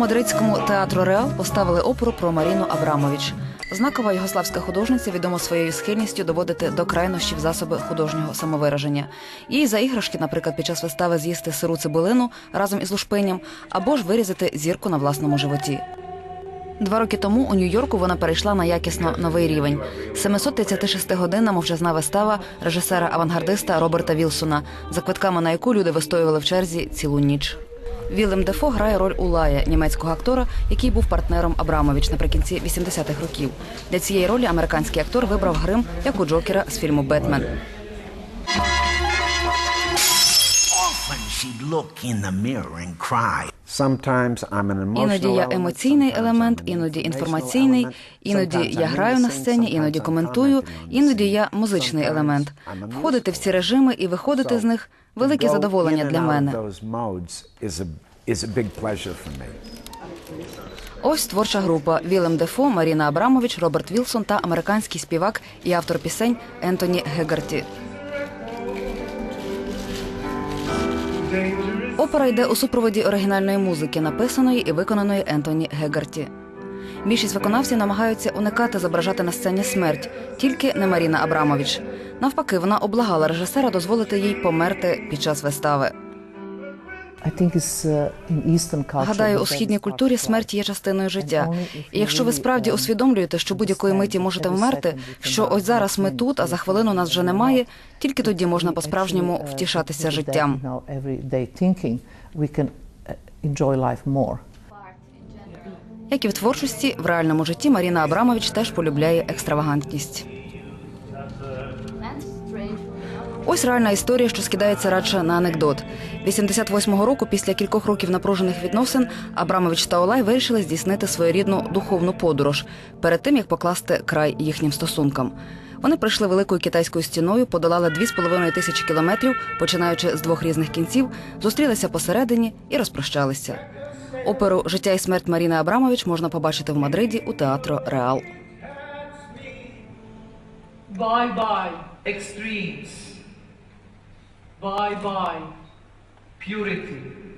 мадридському театру Реал поставили оперу про Маріну Абрамович. Знакова югославська художниця відома своєю схильністю доводити до крайнощів засоби художнього самовираження. Їй за іграшки, наприклад, під час вистави з'їсти сиру цибулину разом із лушпинням, або ж вирізати зірку на власному животі. Два роки тому у Нью-Йорку вона перейшла на якісно новий рівень. 736-годинна мовчазна вистава режисера-авангардиста Роберта Вілсона, за квитками на яку люди вистоювали в черзі цілу ніч. Вілем Дефо грає роль Улая, німецького актора, який був партнером Абрамович наприкінці 80-х років. Для цієї ролі американський актор вибрав грим як у Джокера з фільму Бетмен. Іноді я емоційний елемент, іноді інформаційний, іноді я граю на сцені, іноді коментую, іноді я музичний елемент. Входити в ці режими і виходити з них велике задоволення для мене. Is a big pleasure for me. Ось творча група Вілем Дефо, Маріна Абрамович, Роберт Вілсон та американський співак і автор пісень Ентоні Гегарті. Опера йде у супроводі оригінальної музики, написаної і виконаної Ентоні Гегарті. Більшість виконавців намагаються уникати зображати на сцені смерть, тільки не Маріна Абрамович. Навпаки, вона облагала режисера дозволити їй померти під час вистави. Гадаю, у східній культурі смерть є частиною життя. І якщо ви справді усвідомлюєте, що будь-якої миті можете вмерти, що ось зараз ми тут, а за хвилину нас вже немає, тільки тоді можна по-справжньому втішатися життям. Як і в творчості, в реальному житті Маріна Абрамович теж полюбляє екстравагантність. Ось реальна історія, що скидається радше на анекдот. 88-го року, після кількох років напружених відносин, Абрамович та Олай вирішили здійснити своєрідну духовну подорож перед тим, як покласти край їхнім стосункам. Вони пройшли великою китайською стіною, подолали 2,5 тисячі кілометрів, починаючи з двох різних кінців, зустрілися посередині і розпрощалися. Оперу Життя і смерть Маріни Абрамович можна побачити в Мадриді у театру Реал. Bye bye, extremes. Bye bye, purity.